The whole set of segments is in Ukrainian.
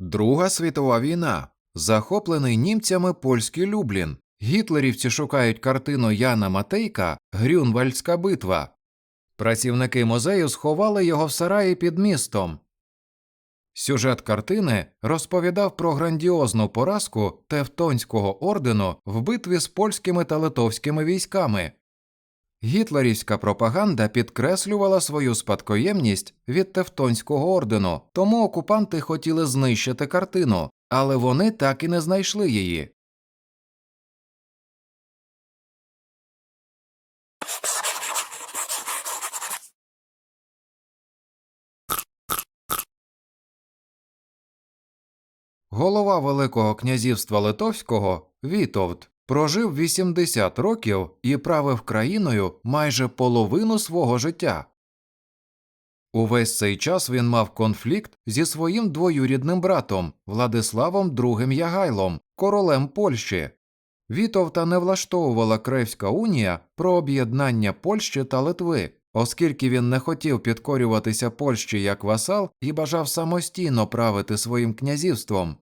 Друга світова війна. Захоплений німцями польський Люблін. Гітлерівці шукають картину Яна Матейка Грюнвальдська битва. Працівники музею сховали його в сараї під містом. Сюжет картини розповідав про грандіозну поразку Тевтонського ордену в битві з польськими та литовськими військами. Гітлерівська пропаганда підкреслювала свою спадкоємність від Тевтонського ордену, тому окупанти хотіли знищити картину, але вони так і не знайшли її. Голова Великого князівства Литовського Вітовт прожив 80 років і правив країною майже половину свого життя. Увесь цей час він мав конфлікт зі своїм двоюрідним братом Владиславом II Ягайлом, королем Польщі. Вітовта не влаштовувала Кревська унія про об'єднання Польщі та Литви, оскільки він не хотів підкорюватися Польщі як васал і бажав самостійно правити своїм князівством.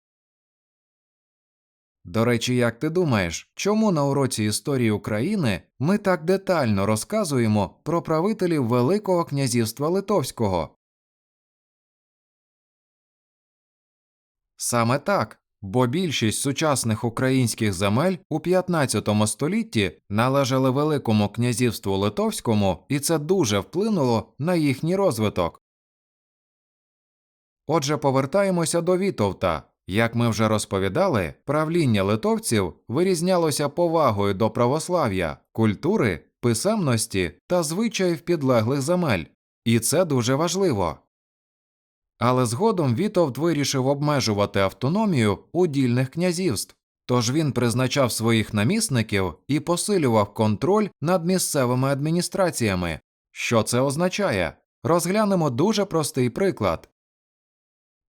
До речі, як ти думаєш, чому на уроці історії України ми так детально розказуємо про правителів Великого князівства Литовського? Саме так, бо більшість сучасних українських земель у 15 столітті належали Великому князівству Литовському, і це дуже вплинуло на їхній розвиток. Отже, повертаємося до Вітовта. Як ми вже розповідали, правління литовців вирізнялося повагою до православ'я, культури, писемності та звичаїв підлеглих земель, і це дуже важливо. Але згодом Вітовт вирішив обмежувати автономію удільних князівств, тож він призначав своїх намісників і посилював контроль над місцевими адміністраціями. Що це означає? Розглянемо дуже простий приклад.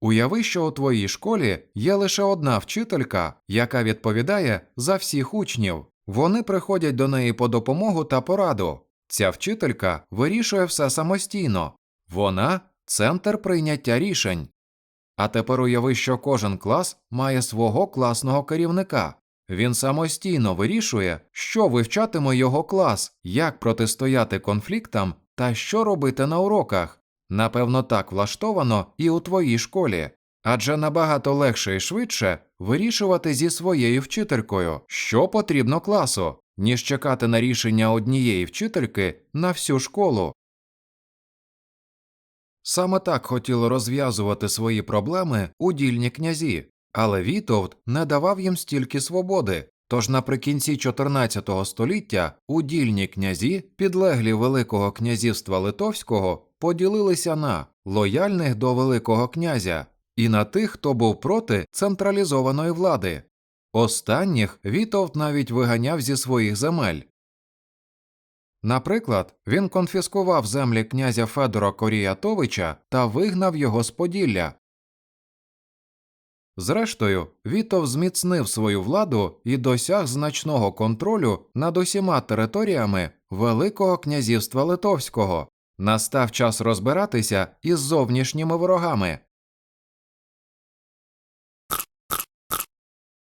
Уяви, що у твоїй школі є лише одна вчителька, яка відповідає за всіх учнів. Вони приходять до неї по допомогу та пораду. Ця вчителька вирішує все самостійно. Вона центр прийняття рішень. А тепер уяви, що кожен клас має свого класного керівника. Він самостійно вирішує, що вивчатиме його клас, як протистояти конфліктам та що робити на уроках. Напевно, так влаштовано і у твоїй школі, адже набагато легше і швидше вирішувати зі своєю вчителькою, що потрібно класу, ніж чекати на рішення однієї вчительки на всю школу. Саме так хотіли розв'язувати свої проблеми удільні князі, але Вітовт не давав їм стільки свободи. Тож наприкінці 14 століття удільні князі, підлеглі Великого князівства Литовського, поділилися на лояльних до Великого князя і на тих, хто був проти централізованої влади. Останніх Вітовт навіть виганяв зі своїх земель. Наприклад, він конфіскував землі князя Федора Коріятовича та вигнав його з Поділля. Зрештою, Вітов зміцнив свою владу і досяг значного контролю над усіма територіями Великого князівства Литовського. Настав час розбиратися із зовнішніми ворогами.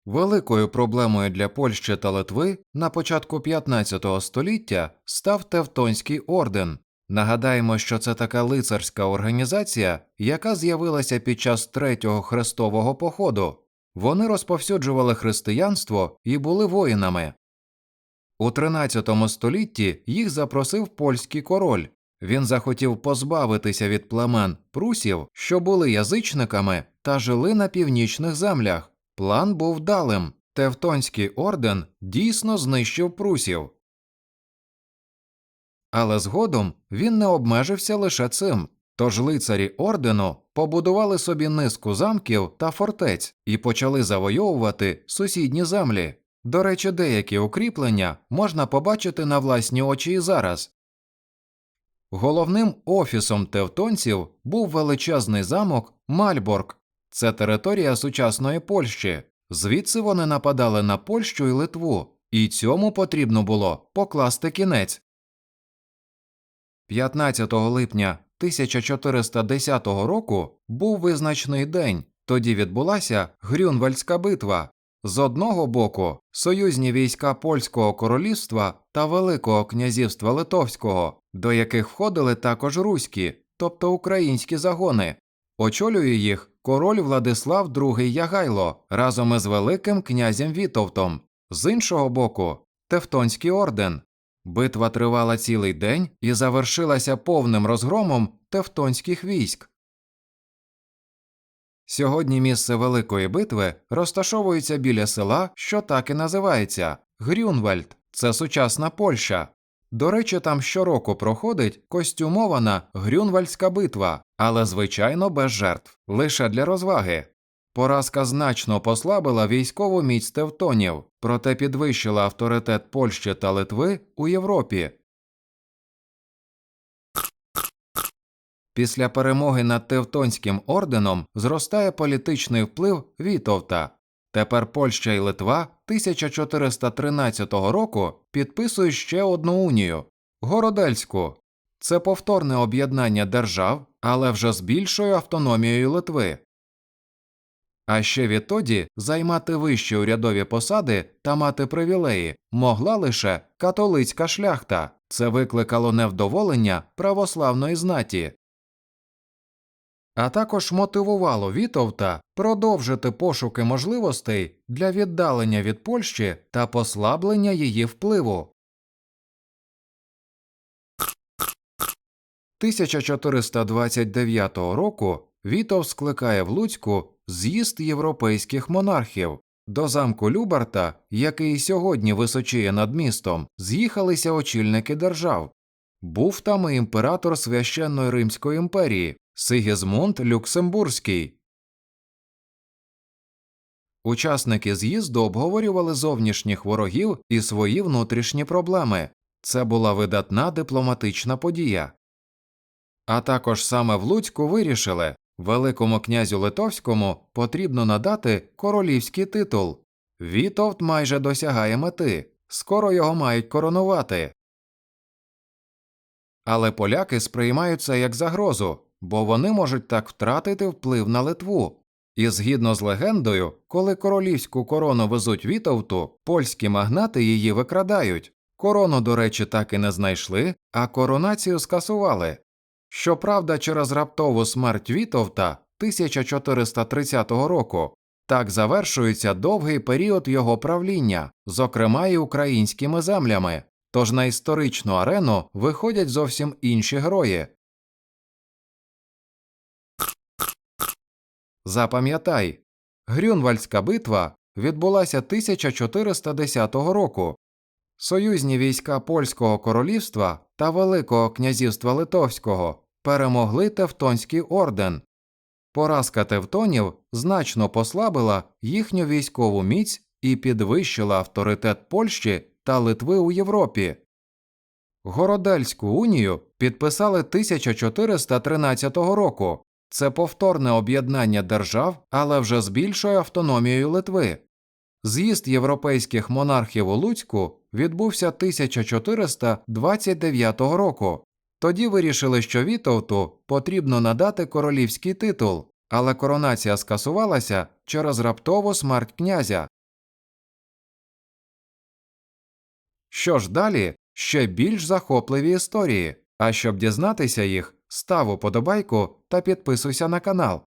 Великою проблемою для Польщі та Литви на початку 15 століття став Тевтонський орден. Нагадаємо, що це така лицарська організація, яка з'явилася під час третього хрестового походу. Вони розповсюджували християнство і були воїнами. У 13 столітті їх запросив польський король. Він захотів позбавитися від племен прусів, що були язичниками та жили на північних землях. План був вдалим. Тевтонський орден дійсно знищив прусів. Але згодом він не обмежився лише цим. Тож лицарі ордену побудували собі низку замків та фортець і почали завойовувати сусідні землі. До речі, деякі укріплення можна побачити на власні очі і зараз. Головним офісом тевтонців був величезний замок Мальборг. Це територія сучасної Польщі. Звідси вони нападали на Польщу і Литву, і цьому потрібно було покласти кінець. 15 липня 1410 року був визначний день, Тоді відбулася Грюнвальдська битва. З одного боку союзні війська Польського королівства та Великого князівства Литовського, до яких входили також руські, тобто українські загони. Очолює їх король Владислав II Ягайло разом із Великим князем Вітовтом. З іншого боку, Тевтонський орден. Битва тривала цілий день і завершилася повним розгромом тевтонських військ. Сьогодні місце Великої битви розташовується біля села, що так і називається Грюнвальд. Це сучасна Польща. До речі, там щороку проходить костюмована Грюнвальдська битва, але звичайно без жертв, лише для розваги. Поразка значно послабила військову міць тевтонів, проте підвищила авторитет Польщі та Литви у Європі. Після перемоги над Тевтонським орденом зростає політичний вплив Вітовта. Тепер Польща і Литва 1413 року підписують ще одну унію Городельську. Це повторне об'єднання держав, але вже з більшою автономією Литви. А ще відтоді займати вищі урядові посади та мати привілеї могла лише католицька шляхта. Це викликало невдоволення православної знаті а також мотивувало Вітовта продовжити пошуки можливостей для віддалення від Польщі та послаблення її впливу. 1429 року Вітов скликає в Луцьку з'їзд європейських монархів. До замку Любарта, який сьогодні височіє над містом, з'їхалися очільники держав. Був там і імператор священної Римської імперії, Сигізмунд Люксембурзький. Учасники з'їзду обговорювали зовнішніх ворогів і свої внутрішні проблеми. Це була видатна дипломатична подія. А також саме в Луцьку вирішили Великому князю Литовському потрібно надати королівський титул. Вітовт майже досягає мети, скоро його мають коронувати. Але поляки сприймають це як загрозу, бо вони можуть так втратити вплив на Литву. І згідно з легендою, коли королівську корону везуть Вітовту, польські магнати її викрадають. Корону, до речі, так і не знайшли, а коронацію скасували. Щоправда, через раптову смерть Вітовта 1430 року так завершується довгий період його правління, зокрема й українськими землями. Тож на історичну арену виходять зовсім інші герої. Запам'ятай, Грюнвальдська битва відбулася 1410 року. Союзні війська Польського королівства та Великого князівства Литовського перемогли Тевтонський орден. Поразка Тевтонів значно послабила їхню військову міць і підвищила авторитет Польщі та Литви у Європі. Городельську унію підписали 1413 року. Це повторне об'єднання держав, але вже з більшою автономією Литви. З'їзд європейських монархів у Луцьку відбувся 1429 року. Тоді вирішили, що Вітовту потрібно надати королівський титул, але коронація скасувалася через раптову смерть князя. Що ж далі? Ще більш захопливі історії. А щоб дізнатися їх, став уподобайку та підписуйся на канал.